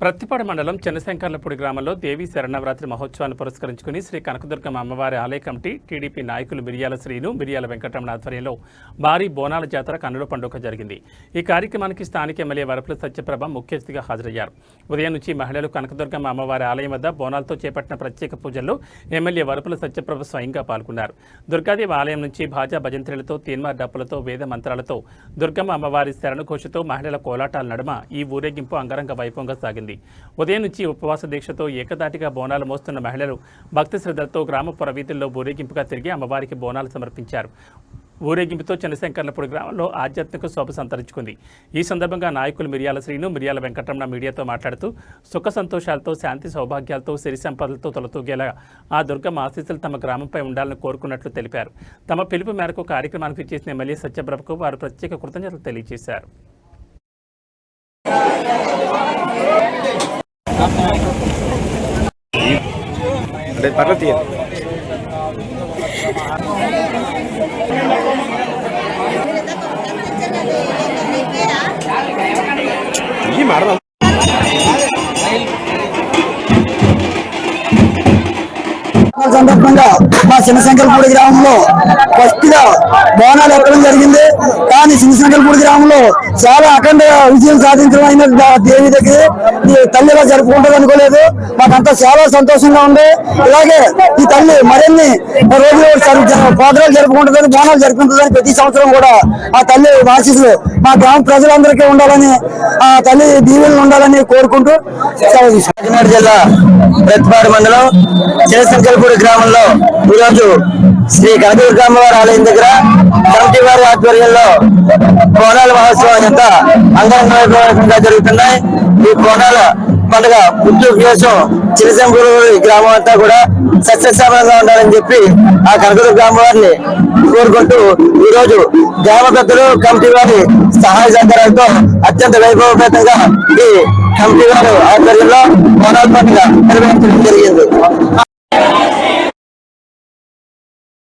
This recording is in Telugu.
ప్రత్తిపాడు మండలం చిన్నశంకర్లపూడి గ్రామంలో దేవి శరణవరాత్రి మహోత్సవాన్ని పురస్కరించుకుని శ్రీ కనకదుర్గమ్మ అమ్మవారి ఆలయ కమిటీ టీడీపీ నాయకులు మిరియాల శ్రీను మిరియాల వెంకటరమణ ఆధ్వర్యంలో భారీ బోనాల జాతర కన్నుల పండుగ జరిగింది. ఈ కార్యక్రమానికి స్థానిక ఎమ్మెల్యే వరపుల సత్యప్రభ ముఖ్య అతిథిగా హాజరయ్యారు. ఉదయం నుంచి మహిళలు కనకదుర్గమ్మ అమ్మవారి ఆలయం వద్ద బోనాలతో చేపట్టిన ప్రత్యేక పూజల్లో ఎమ్మెల్యే వరపుల సత్యప్రభ స్వయంగా పాల్గొన్నారు. దుర్గాదేవి ఆలయం నుంచి భాజా భజంత్రులతో తీన్మార్ డప్పులతో వేద మంత్రాలతో దుర్గమ్మ అమ్మవారి శరణఘోషతో మహిళల కోలాటాల నడుమ ఈ ఊరేగింపు అంగరంగ వైభవంగా సాగింది. ఉదయం నుంచి ఉపవాస దీక్షతో ఏకదాటిగా బోనాలు మోస్తున్న మహిళలు భక్తి శ్రద్ధలతో గ్రామ ప్రవీధుల్లో ఊరేగింపుగా తిరిగి అమ్మవారికి బోనాలు సమర్పించారు. ఊరేగింపుతో చంద్రశంకర్లపూడి గ్రామంలో ఆధ్యాత్మిక శోభ సంతరించుకుంది. ఈ సందర్భంగా నాయకులు మిరియాల శ్రీను మిరియాల వెంకటరమణ మీడియాతో మాట్లాడుతూ సుఖ సంతోషాలతో శాంతి సౌభాగ్యాలతో సిరి సంపదలతో తొలతూగేలా ఆ దుర్గమ్మ ఆశీస్సులు తమ గ్రామంపై ఉండాలని కోరుకున్నట్లు తెలిపారు. తమ పిలుపు మేరకు కార్యక్రమానికి చేసిన ఎమ్మెల్యే సత్యప్రభకు వారు ప్రత్యేక కృతజ్ఞతలు తెలియజేశారు. అంటే పర్లేదు తీయండి ఈ సందర్భంగా మా శివశంకరపూడి గ్రామంలో ఫస్ట్గా బోనాలు ఎక్కడం జరిగింది. కానీ శివశంకరపూడి గ్రామంలో చాలా అఖండ విజయం సాధించడం అయిన దేవి దగ్గర తల్లిలా తల్లిగా జరుపుకుంటుంది అనుకోలేదు. మాకంతా చాలా సంతోషంగా ఉంది. ఇలాగే ఈ తల్లి మరిన్ని రోజులు పాదరాలు జరుపుకుంటుందని బోనాలు జరుపుకుంటుందని ప్రతి సంవత్సరం కూడా ఆ తల్లి ఆశీస్సులు మా గ్రామ ప్రజలందరికీ ఉండాలని ఆ తల్లి దీవెనలు ఉండాలని కోరుకుంటూ సెలవు కాకినాడ జిల్లా ప్రతిపాడు మండలం చినశంకరపూడి గ్రామంలో ఈరోజు శ్రీ కనకదుర్గమ్మ వారి ఆలయం దగ్గర కమిటీ వారి ఆధ్వర్యంలో బోనాల మహోత్సవం అంతా అంగరంగా జరుగుతున్నాయి. ఈ బోనాల పండుగ పుట్టు కోసం చినశంకరపూడి గ్రామం అంతా కూడా సస్యశ్యామలంగా ఉండాలని చెప్పి ఆ కనకదుర్గ అమ్మవారిని కోరుకుంటూ ఈ రోజు గ్రామ పెద్దలు కమిటీ వారి సహాయ సహకారాలతో అత్యంత వైభవపేతంగా ఈ కమిటీ వారు ఆధ్వర్యంలో బోనాల పండుగ నిర్వహించడం జరిగింది.